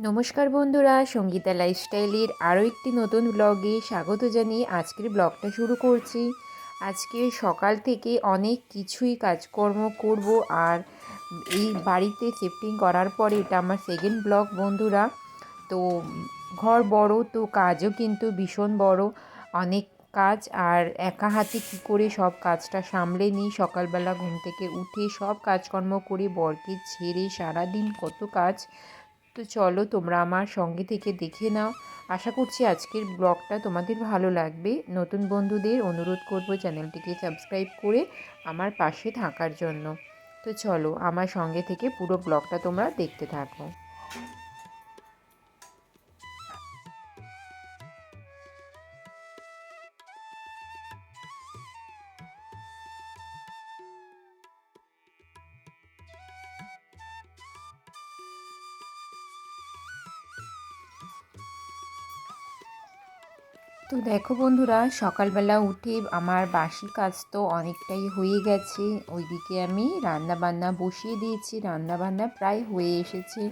নমস্কার বন্ধুরা, সঙ্গীতা লাইফস্টাইলের আরও একটি নতুন ব্লগে স্বাগত জানিয়ে আজকের ব্লগটা শুরু করছি। আজকে সকাল থেকে অনেক কিছুই কাজকর্ম করব আর এই বাড়িতে শিফটিং করার পরে এটা আমার সেকেন্ড ব্লগ বন্ধুরা। তো ঘর বড়, তো কাজও কিন্তু ভীষণ বড়, অনেক কাজ আর একা হাতে কী করে সব কাজটা সামলে নিই? সকালবেলা ঘুম থেকে উঠে সব কাজকর্ম করে বরকে ছেড়ে সারাদিন কত কাজ তো চলো তোমরা আমার সঙ্গে থেকে দেখে নাও। আশা করছি আজকের ব্লগটা তোমাদের ভালো লাগবে। নতুন বন্ধুদের অনুরোধ করব চ্যানেলটিকে সাবস্ক্রাইব করে আমার পাশে থাকার জন্য। তো চলো আমার সঙ্গে থেকে পুরো ব্লগটা তোমরা দেখতে থাকো। তো দেখো বন্ধুরা, সকালবেলা উঠে আমার বাসি কাজ তো অনেকটাই হয়ে গেছে। ওইদিকে আমি রান্না বান্না বসিয়ে দিয়েছি রান্না বান্না প্রায় হয়ে এসেছে।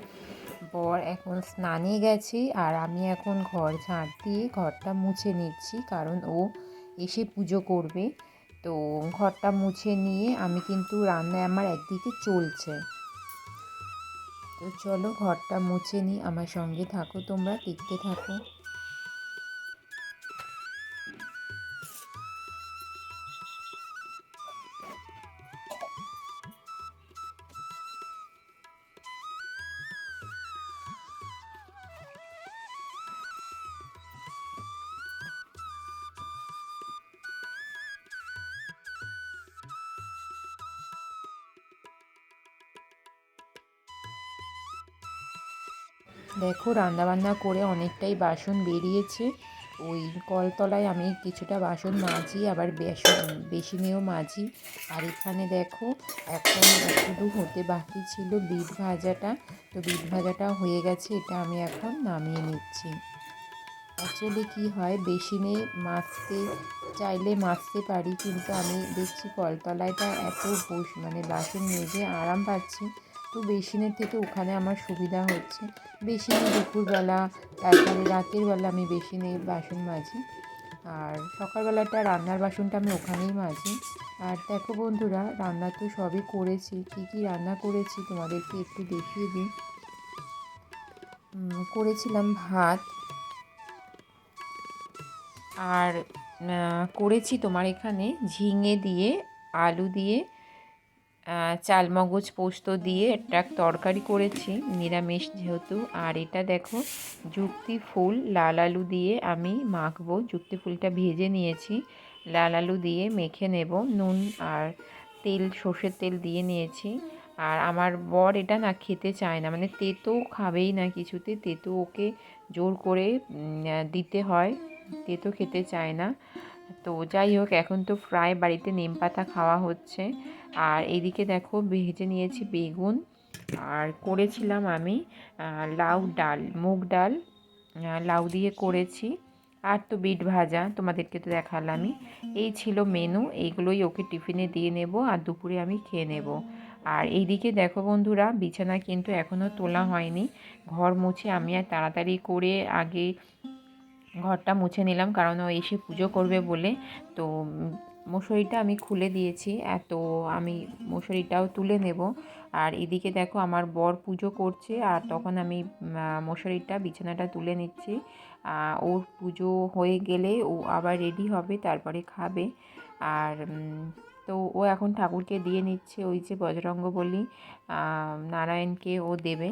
বর এখন স্নানে গেছে আর আমি এখন ঘর ঝাঁট দিয়ে ঘরটা মুছে নিচ্ছি, কারণ ও এসে পুজো করবে। তো ঘরটা মুছে নিয়ে আমি কিন্তু রান্নায় আমার একদিকে চলছে। তো চলো ঘরটা মুছে নিই। আমার সঙ্গে থাকো তোমরা, দেখতে থাকো। দেখো, রান্নাবান্না করে অনেকটাই বাসন বেরিয়েছে। ওই কলতলায় আমি কিছুটা বাসন মাজি, আবার বেসন, বেসিনেও মাজি। আর এখানে দেখো, এখন শুধু হতে বাকি ছিল বিট ভাজাটা। তো বিট ভাজাটা হয়ে গেছে, এটা আমি এখন নামিয়ে নিচ্ছি। অ্যাকচুয়ালি কী হয়, বেসিনে মাছতে চাইলে মাছতে পারি, কিন্তু আমি দেখছি কলতলায়টা এত বস মানে বাসন মেজে আরাম পাচ্ছি। তো বেসিনের থেকে ওখানে আমার সুবিধা হচ্ছে। বেসিনে দুপুরবেলা, তারপরে রাতের বেলা আমি বেসিনে বাসন মাজি। আর সকালবেলাটা রান্নার বাসনটা আমি ওখানেই মাজি। আর দেখো বন্ধুরা, রান্না তো সবই করেছি। কী কী রান্না করেছি তোমাদেরকে একটু দেখিয়ে দিই। করেছিলাম ভাত। আর করেছি তোমার এখানে ঝিঙে দিয়ে, আলু দিয়ে চালমগজ পোস্ত দিয়ে একটা তরকারি করেছি, নিরামিষ যেহেতু। আর এটা দেখো, যুক্তি ফুল, লাল আলু দিয়ে আমি মাখবো। যুক্তি ফুলটা ভেজে নিয়েছি, লাল আলু দিয়ে মেখে নেব, নুন আর তেল, সর্ষের তেল দিয়ে নিয়েছি। আর আমার বর এটা না খেতে চায় না মানে তেতো খাবেই না কিছুতে, তেতো ওকে জোর করে দিতে হয়, তেতো খেতে চায় না। তো যাই হোক, এখন তো ফ্রাই বাড়িতে নিম পাতা খাওয়া হচ্ছে। আর এদিকে দেখো, ভেজে নিয়েছি বেগুন। আর করেছিলাম আমি লাউ ডাল, মুগ ডাল লাউ দিয়ে করেছি। আর তো বিট ভাজা, তোমাদেরকে তো দেখালামই। এই ছিল মেনু, এইগুলোই ওকে টিফিনে দিয়ে নেব আর দুপুরে আমি খেয়ে নেব। আর এইদিকে দেখো বন্ধুরা, বিছানা কিন্তু এখনও তোলা হয়নি। ঘর মুছে আমি আর তাড়াতাড়ি করে আগে ঘরটা মুছে নিলাম, কারণ ও এসে পুজো করবে বলে। তো মশারিটা আমি খুলে দিয়েছি এত আমি মশারিটাও তুলে নেব। আর এদিকে দেখো আমার বর পুজো করছে, আর তখন আমি মশারিটা, বিছানাটা তুলে নিচ্ছি। ওর পুজো হয়ে গেলে ও আবার রেডি হবে, তারপরে খাবে। আর তো ও এখন ঠাকুরকে দিয়ে নিচ্ছে ওই যে বজরঙ্গ বলি নারায়ণকে ও দেবে।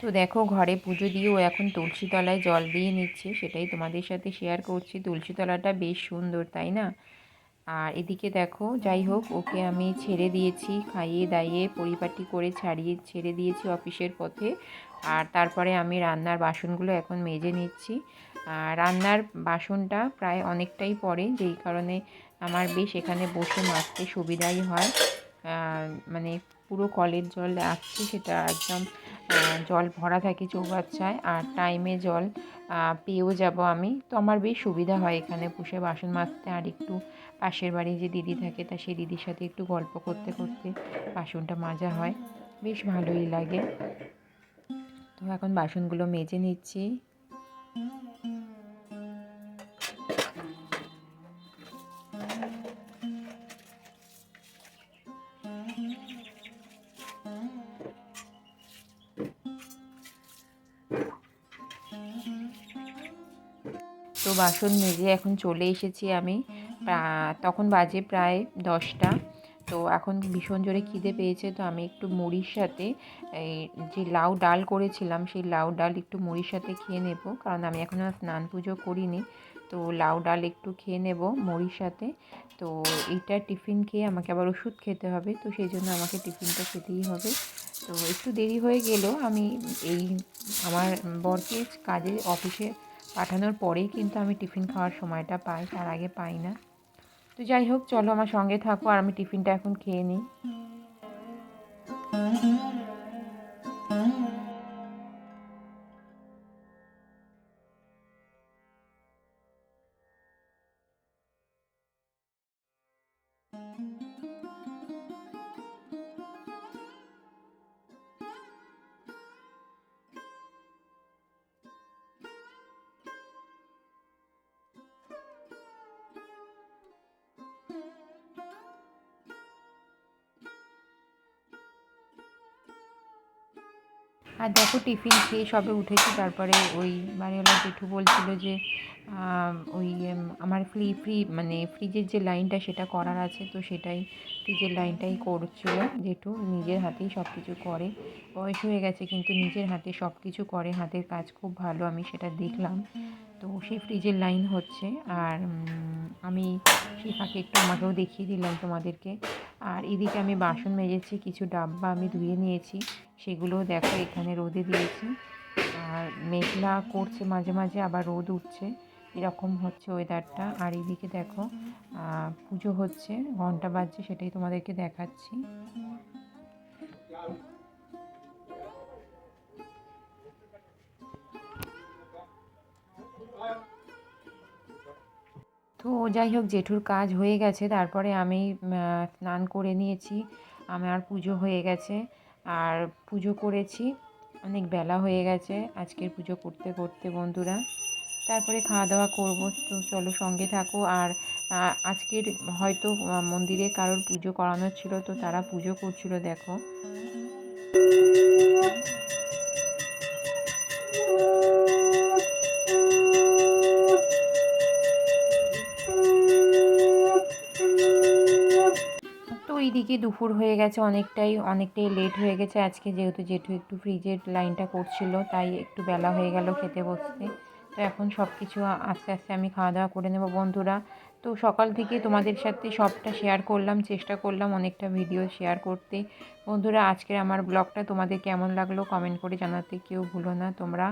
তো দেখো, ঘরে পুজো দিয়ে ও এখন তুলসী তলায় জল দিয়ে নিচ্ছে, সেটাই তোমাদের সাথে শেয়ার করছি। তুলসী তলাটা বেশ সুন্দর, তাই না? আর এদিকে দেখো, যাই হোক, ওকে আমি ছেড়ে দিয়েছি, খাইয়ে দাইয়ে পরিপাটি করে ছাড়িয়ে ছেড়ে দিয়েছি অফিসের পথে। আর তারপরে আমি রান্নার বাসনগুলো এখন মেজে নিচ্ছি। রান্নার বাসনটা প্রায় অনেকটাই পড়ে, যেই কারণে আমার বেশ এখানে বসে মাজতে সুবিধাই হয়। মানে পুরো কলের জল আসছে, সেটা একদম জল ভরা থাকে চৌবাচ্চায় আর টাইমে জল পেয়েও যাব আমি। তো আমার বেশ সুবিধা হয় এখানে পুষে বাসন মাজতে। আর একটু পাশের বাড়ি যে দিদি থাকে, তা সেই দিদির সাথে একটু গল্প করতে করতে বাসনটা মাজা হয়। বেশ ভালোই লাগে। তো এখন বাসনগুলো মেজে নিচ্ছি। তো বাসন মেজে এখন চলে এসেছি আমি। তখন বাজে প্রায় দশটা। তো এখন ভীষণ জোরে খিদে পেয়েছে, তো আমি একটু মুড়ির সাথে এই যে লাউ ডাল করেছিলাম, সেই লাউ ডাল একটু মুড়ির সাথে খেয়ে নেব। কারণ আমি এখনও স্নান পুজো করিনি। তো লাউ ডাল একটু খেয়ে নেব মুড়ির সাথে। তো এইটা টিফিন খেয়ে আমাকে আবার ওষুধ খেতে হবে, তো সেই জন্য আমাকে টিফিনটা খেতেই হবে। তো একটু দেরি হয়ে গেলেও আমি এই আমার বরকে কাজে, অফিসে পাঠানোর পরেই কিন্তু আমি টিফিন খাওয়ার সময়টা পাই, তার আগে পাই না। তো যাই হোক, চলো আমার সঙ্গে থাকো আর আমি টিফিনটা এখন খেয়ে নিই। আর দেখো টিফিন খেয়ে সবে উঠেছি, তারপরে ওই বাড়িওয়ালা জেঠু বলছিল যে ওই আমার ফ্রি ফ্রি মানে ফ্রিজের যে লাইনটা সেটা করার আছে, তো সেটাই, ফ্রিজের লাইনটাই করছিল জেঠু, নিজের হাতেই সব কিছু করে। বয়স হয়ে গেছে কিন্তু নিজের হাতে সব কিছু করে, হাতের কাজ খুব ভালো আমি সেটা দেখলাম। তো সেই ফ্রিজের লাইন হচ্ছে, আর আমি সেই ফাঁকে একটু আমাকেও দেখিয়ে দিলাম তোমাদেরকে। আর এদিকে আমি বাসন মেজেছি, কিছু ডাব্বা আমি ধুয়ে নিয়েছি, সেগুলো দেখো এখানে রোদে দিয়েছি। আর মেঘলা করছে, মাঝে মাঝে আবার রোদ উঠছে, এরকম হচ্ছে ওয়েদারটা আর এদিকে দেখো পুজো হচ্ছে ঘণ্টা বাজছে, সেটাই তোমাদেরকে দেখাচ্ছি। তো যাই হোক, জেঠুর কাজ হয়ে গেছে। তারপরে আমি স্নান করে নিয়েছি। আমার পুজো হয়ে গেছে। আর পুজো করেছি। অনেক বেলা হয়ে গেছে আজকের পুজো করতে করতে বন্ধুরা। তারপরে খাওয়া দাওয়া করব। তো চলো সঙ্গে থাকো। আর আজকের হয়তো মন্দিরে কারোর পুজো করানোর ছিল, তো তারা পুজো করছিল, দেখো। এইদিকে দুপুর হয়ে গেছে, অনেকটাই অনেকটাই লেট হয়ে গেছে। আজকে যেহেতু জেঠু একটু ফ্রিজের লাইনটা করছিল, তাই একটু বেলা হয়ে গেল খেতে বসতে। তো এখন সব কিছু আস্তে আস্তে আমি খাওয়া দাওয়া করে নেব বন্ধুরা। তো সকাল থেকে তোমাদের সাথে সবটা শেয়ার করলাম, চেষ্টা করলাম অনেকটা ভিডিও শেয়ার করতে। বন্ধুরা, আজকের আমার ব্লগটা তোমাদের কেমন লাগল কমেন্ট করে জানাতে কেউ ভুলো না। তোমরা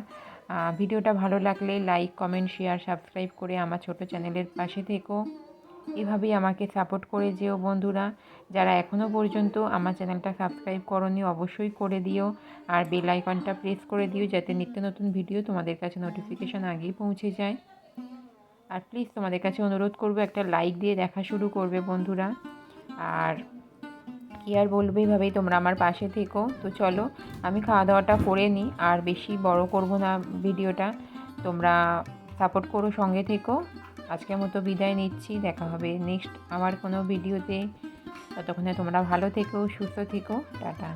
ভিডিওটা ভালো লাগলে লাইক কমেন্ট শেয়ার সাবস্ক্রাইব করে আমার ছোট চ্যানেলের পাশে থেকো। এভাবেই আমাকে সাপোর্ট করে যেও বন্ধুরা। যারা এখনও পর্যন্ত আমার চ্যানেলটা সাবস্ক্রাইব করনি, অবশ্যই করে দিও। আর বেল আইকনটা প্রেস করে দিও যাতে নিত্য নতুন ভিডিও তোমাদের কাছে নোটিফিকেশান আগেই পৌঁছে যায়। আর প্লিজ তোমাদের কাছে অনুরোধ করব, একটা লাইক দিয়ে দেখা শুরু করবে বন্ধুরা। আর কি আর বলব এইভাবেই তোমরা আমার পাশে থেকো। তো চলো, আমি খাওয়া দাওয়াটা করে নিই, আর বেশি বড় করব না ভিডিওটা তোমরা সাপোর্ট করো, সঙ্গে থেকো। আজকের মতো বিদায় নিচ্ছি। দেখা হবে নেক্সট আবার কোনো ভিডিওতে ততক্ষণে তোমরা ভালো থেকো, সুস্থ থেকো। টাটা।